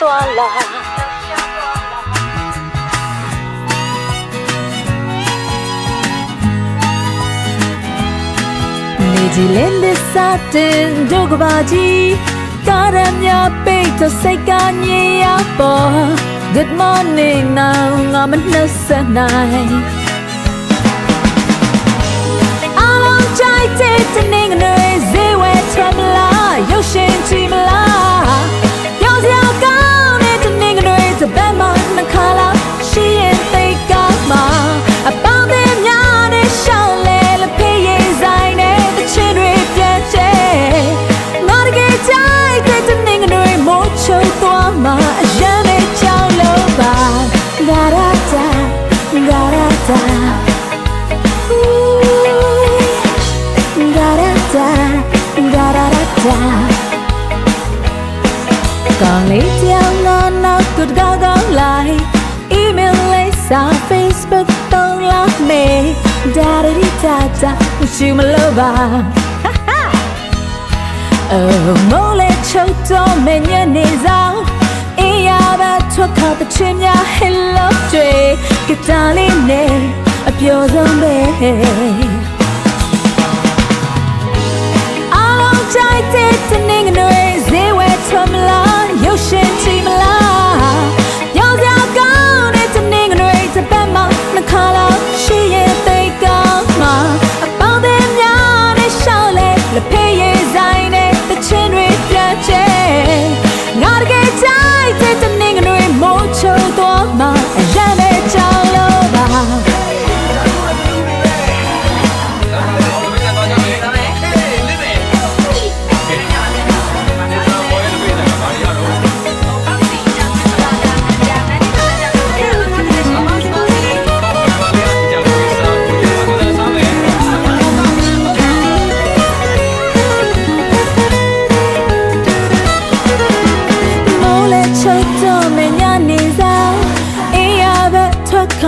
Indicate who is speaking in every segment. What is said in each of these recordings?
Speaker 1: သွားလာနေဒီလင်းဒီစတင်ဒုကဘာကြီးကာရမြပိတ်သစိတ်ကညေရပေါ် Good morning now ငါမနှက်စနိုင် ကြကြမရှိမလို့ပါ Oh mole choto menyane zao e ya ba thoka ta chin ya hello jwe kitali ne a pyo song be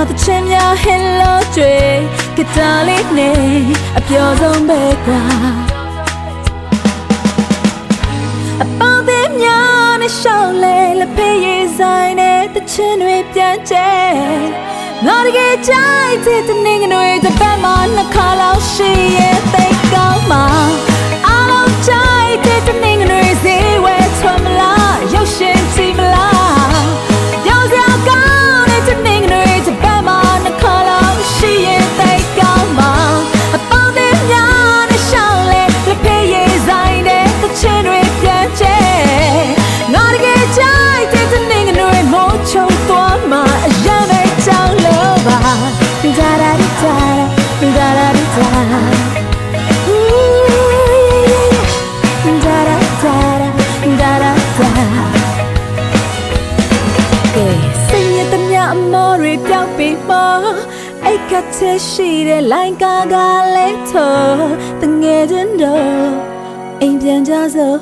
Speaker 1: တော်တခြင်းများဟင်လို့ကြွေကတားလေးနဲ့အပျော်ဆုံးပဲကွာအပေါင်းသင်းများနဲ့ရှောက်လဲလက်ဖေးရည်ဆိုင်နဲ့တခြင်းတွေပြန်ကျဲငါတကယ်ကြိုက်တဲ့တနေ့ငွေတစ်ပတ်မှနှစ်ခါလောက်ရှိရဲ့ ခဲ့စိတ်ရသမျှအမောတွေပြောက်ပြီးမှအိတ်ခတ်ချရှိတဲ့လိုင်းကားကလည်းထော်တငယ်ချင်းတို့အိမ်ပြန်ကြစို့